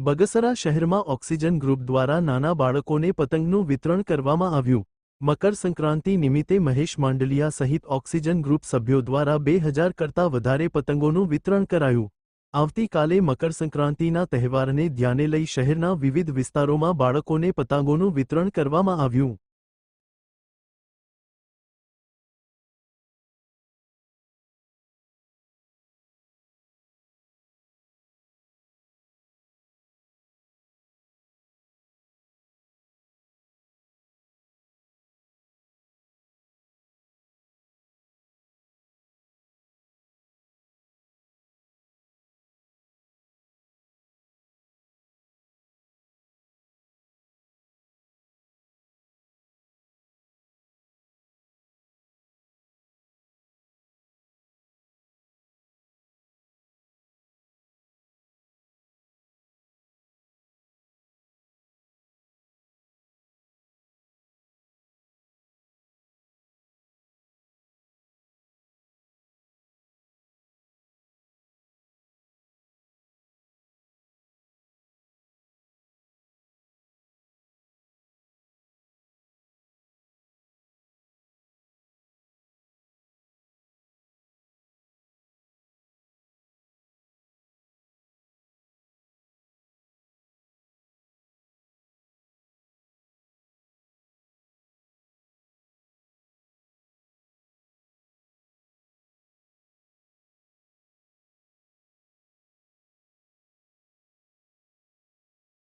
બગસરા શહેરમાં oxygen group દ્વારા નાના બાળકોને પતંગનું વિતરણ કરવામાં આવ્યું. મકર સંક્રાંતિ નિમિત્તે મહેશ માંડલિયા સહિત ઓક્સિજન ગ્રુપ સભ્યો દ્વારા બે હજાર કરતાં વધારે પતંગોનું વિતરણ કરાયું. આવતીકાલે મકર સંક્રાંતિના તહેવારને ધ્યાને લઈ શહેરના વિવિધ વિસ્તારોમાં બાળકોને પતંગોનું વિતરણ કરવામાં આવ્યું.